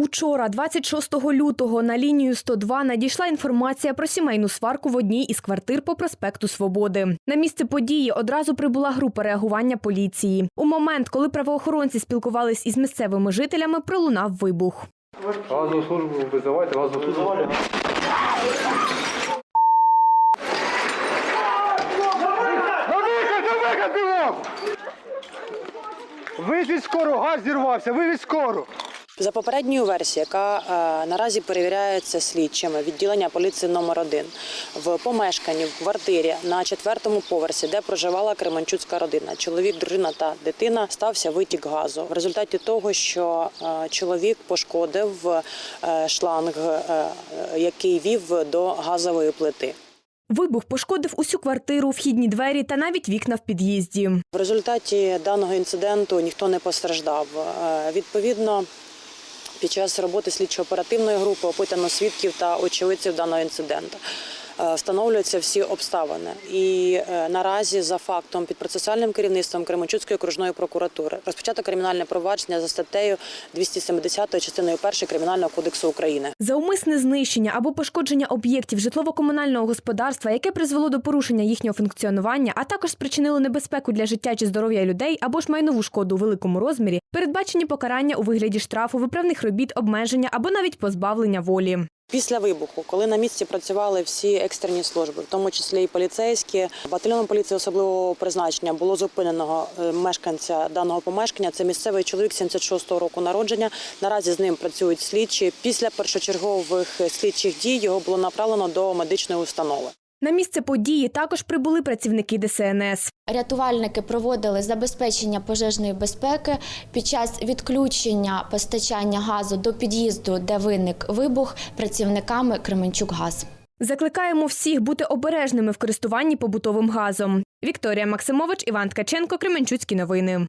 Учора, 26 лютого, на лінію 102 надійшла інформація про сімейну сварку в одній із квартир по проспекту Свободи. На місце події одразу прибула група реагування поліції. У момент, коли правоохоронці спілкувались із місцевими жителями, пролунав вибух. Газову службу визивайте, газову службу. Визвіть скору, газ зірвався, вивіть скору. За попередньою версією, яка е, наразі перевіряється слідчими відділення поліції номер 1 в помешканні в квартирі на четвертому поверсі, де проживала Кременчуцька родина. Чоловік, дружина та дитина стався витік газу. В результаті того, що е, чоловік пошкодив е, шланг, який вів до газової плити. Вибух пошкодив усю квартиру, вхідні двері та навіть вікна в під'їзді. В результаті даного інциденту ніхто не постраждав. Відповідно, під час роботи слідчо-оперативної групи опитано свідків та очевидців даного інциденту. Е, Встановлюються всі обставини, і е, наразі за фактом під процесуальним керівництвом Кременчуцької окружної прокуратури розпочато кримінальне провадження за статтею 270 частиною 1 кримінального кодексу України. За умисне знищення або пошкодження об'єктів житлово-комунального господарства, яке призвело до порушення їхнього функціонування, а також спричинило небезпеку для життя чи здоров'я людей або ж майнову шкоду у великому розмірі, передбачені покарання у вигляді штрафу, виправних робіт, обмеження або навіть позбавлення волі. Після вибуху, коли на місці працювали всі екстрені служби, в тому числі і поліцейські, батальйоном поліції особливого призначення було зупиненого е, мешканця даного помешкання. Це місцевий чоловік 76-го року народження. Наразі з ним працюють слідчі. Після першочергових слідчих дій його було направлено до медичної установи. На місце події також прибули працівники ДСНС. Рятувальники проводили забезпечення пожежної безпеки під час відключення постачання газу до під'їзду, де виник вибух, працівниками Кременчук-Газ. Закликаємо всіх бути обережними в користуванні побутовим газом. Вікторія Максимович, Іван Ткаченко, Кременчуцькі новини.